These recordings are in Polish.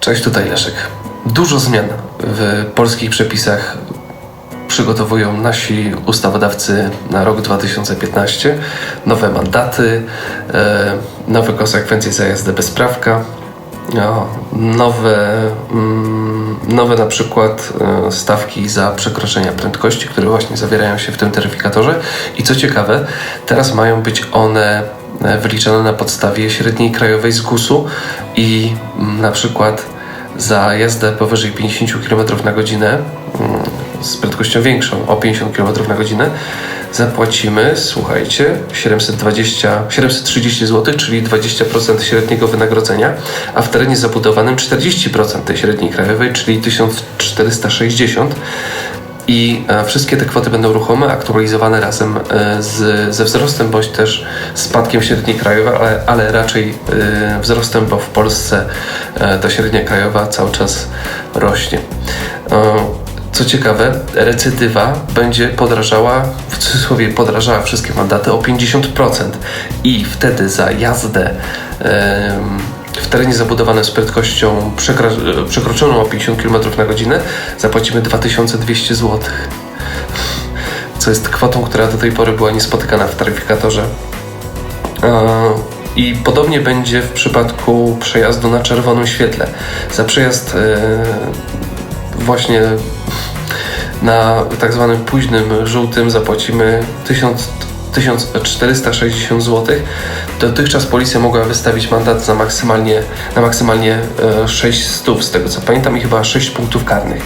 Cześć, tutaj Leszek. Dużo zmian w polskich przepisach przygotowują nasi ustawodawcy na rok 2015. Nowe mandaty, e, nowe konsekwencje za jazdę bez prawka, no, nowe, mm, nowe na przykład e, stawki za przekroczenia prędkości, które właśnie zawierają się w tym taryfikatorze. I co ciekawe, teraz mają być one e, wyliczone na podstawie średniej krajowej z GUS-u i mm, na przykład za jazdę powyżej 50 km na godzinę mm, z prędkością większą o 50 km na godzinę zapłacimy, słuchajcie, 720, 730 zł, czyli 20% średniego wynagrodzenia, a w terenie zabudowanym 40% tej średniej krajowej, czyli 1460 i e, wszystkie te kwoty będą ruchome, aktualizowane razem e, z, ze wzrostem, bądź też spadkiem średniej krajowej, ale, ale raczej e, wzrostem, bo w Polsce ta średnia krajowa cały czas rośnie. Co ciekawe, recydywa będzie podrażała, w cudzysłowie podrażała wszystkie mandaty o 50% i wtedy za jazdę w terenie zabudowanym z prędkością przekroczoną o 50 km na godzinę zapłacimy 2200 zł. Co jest kwotą, która do tej pory była niespotykana w taryfikatorze. E, I podobnie będzie w przypadku przejazdu na czerwonym świetle. Za przejazd e, właśnie na tak zwanym późnym żółtym zapłacimy 1000, 1460 zł. Dotychczas policja mogła wystawić mandat za maksymalnie, na maksymalnie e, 6 stów, z tego co pamiętam, i chyba 6 punktów karnych.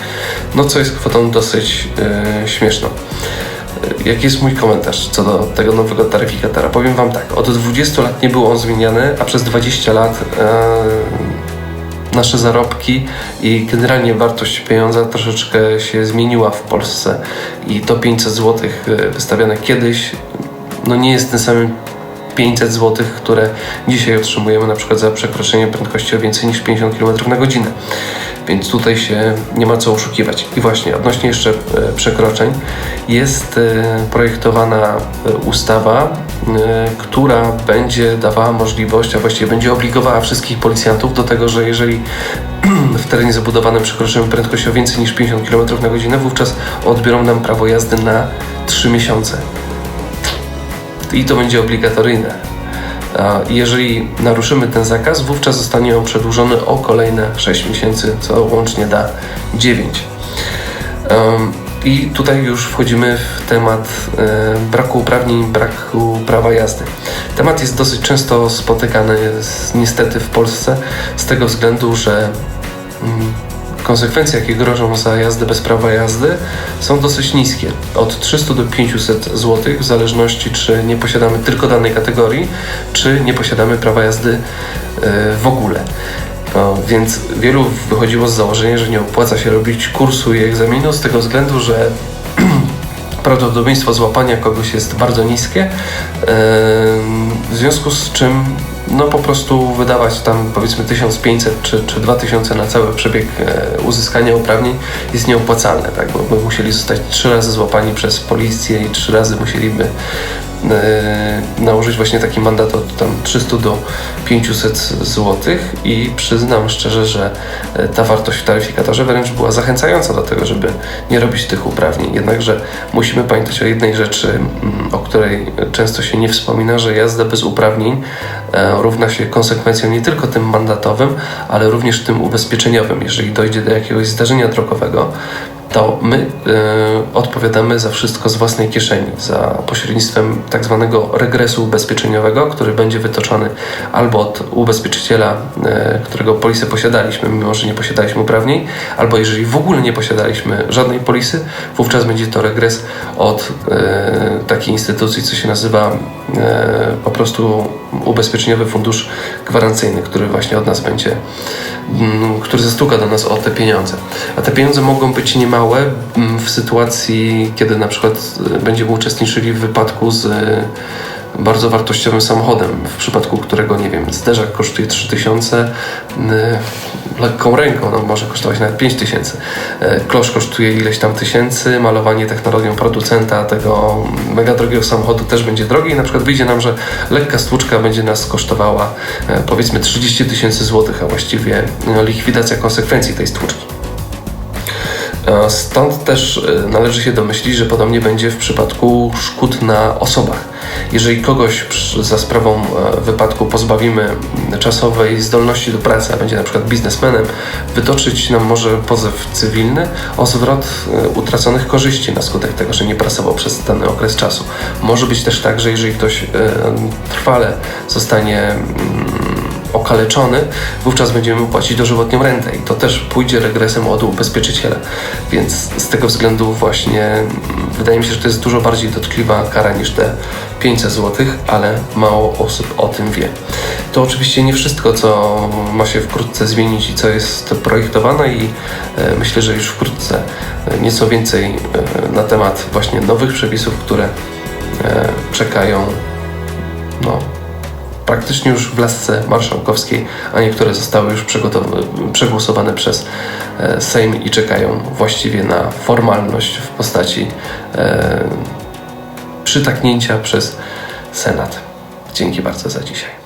No co jest kwotą dosyć e, śmieszną. E, Jaki jest mój komentarz co do tego nowego taryfikatora? Powiem Wam tak, od 20 lat nie był on zmieniany, a przez 20 lat e, nasze zarobki i generalnie wartość pieniądza troszeczkę się zmieniła w Polsce i to 500 zł wystawiane kiedyś no nie jest tym samym 500 zł, które dzisiaj otrzymujemy na przykład za przekroczenie prędkości o więcej niż 50 km na godzinę. Więc tutaj się nie ma co oszukiwać. I właśnie odnośnie jeszcze e, przekroczeń jest e, projektowana e, ustawa, która będzie dawała możliwość, a właściwie będzie obligowała wszystkich policjantów do tego, że jeżeli w terenie zabudowanym przekroczymy prędkość o więcej niż 50 km na godzinę, wówczas odbiorą nam prawo jazdy na 3 miesiące i to będzie obligatoryjne. Jeżeli naruszymy ten zakaz, wówczas zostanie on przedłużony o kolejne 6 miesięcy, co łącznie da 9. Em, I tutaj już wchodzimy w temat e, braku uprawnień, braku prawa jazdy. Temat jest dosyć często spotykany niestety w Polsce z tego względu, że konsekwencje, jakie grożą za jazdę bez prawa jazdy, są dosyć niskie. Od 300 do 500 zł, w zależności czy nie posiadamy tylko danej kategorii, czy nie posiadamy prawa jazdy e, w ogóle. No, więc wielu wychodziło z założenia, że nie opłaca się robić kursu i egzaminu z tego względu, że prawdopodobieństwo złapania kogoś jest bardzo niskie, em, w związku z czym no po prostu wydawać tam powiedzmy 1500 czy, czy 2000 na cały przebieg e, uzyskania uprawnień jest nieopłacalne, tak? bo by musieli zostać trzy razy złapani przez policję i trzy razy musieliby nałożyć właśnie taki mandat od tam 300 do 500 zł i przyznam szczerze, że e, ta wartość w taryfikatorze wręcz była zachęcająca do tego, żeby nie robić tych uprawnień. Jednakże musimy pamiętać o jednej rzeczy, o której często się nie wspomina, że jazda bez uprawnień e, równa się konsekwencjom nie tylko tym mandatowym, ale również tym ubezpieczeniowym. Jeżeli dojdzie do jakiegoś zdarzenia drogowego, to my e, odpowiadamy za wszystko z własnej kieszeni, za pośrednictwem tak zwanego regresu ubezpieczeniowego, który będzie wytoczony albo od ubezpieczyciela, e, którego polisę posiadaliśmy, mimo że nie posiadaliśmy uprawnień, albo jeżeli w ogóle nie posiadaliśmy żadnej polisy, wówczas będzie to regres od e, takiej instytucji, co się nazywa po prostu Ubezpieczeniowy Fundusz Gwarancyjny, który właśnie od nas będzie, który zastuka do nas o te pieniądze. A te pieniądze mogą być niemałe mm, w sytuacji, kiedy na przykład e, będziemy uczestniczyli w wypadku z bardzo wartościowym samochodem, w przypadku którego, nie wiem, zderzak kosztuje 3000, y, lekką ręką, no może kosztować nawet 5000. Y, Klosz kosztuje ileś tam tysięcy, malowanie technologią producenta tego mega drogiego samochodu też będzie drogie i na przykład wyjdzie nam, że lekka stłuczka będzie nas kosztowała powiedzmy 30 tysięcy złotych, a właściwie likwidacja konsekwencji tej stłuczki. Stąd też e, należy się domyślić, że podobnie będzie w przypadku szkód na osobach. Jeżeli kogoś za sprawą e, wypadku pozbawimy czasowej zdolności do pracy, a będzie na przykład biznesmenem, wytoczyć nam może pozew cywilny o zwrot e, utraconych korzyści na skutek tego, że nie pracował przez dany okres czasu. Może być też tak, że jeżeli ktoś trwale zostanie mm, okaleczony, wówczas będziemy mu płacić dożywotnią rentę i to też pójdzie regresem od ubezpieczyciela. Więc z tego względu właśnie mm, wydaje mi się, że to jest dużo bardziej dotkliwa kara niż te 500 zł, ale mało osób o tym wie. To oczywiście nie wszystko, co ma się wkrótce zmienić i co jest projektowane i e, myślę, że już wkrótce e, nieco więcej e, na temat właśnie nowych przepisów, które czekają no, praktycznie już w lasce marszałkowskiej, a niektóre zostały już przegłosowane przez e, Sejm i czekają właściwie na formalność w postaci e, przytaknięcia przez Senat. Dzięki bardzo za dzisiaj.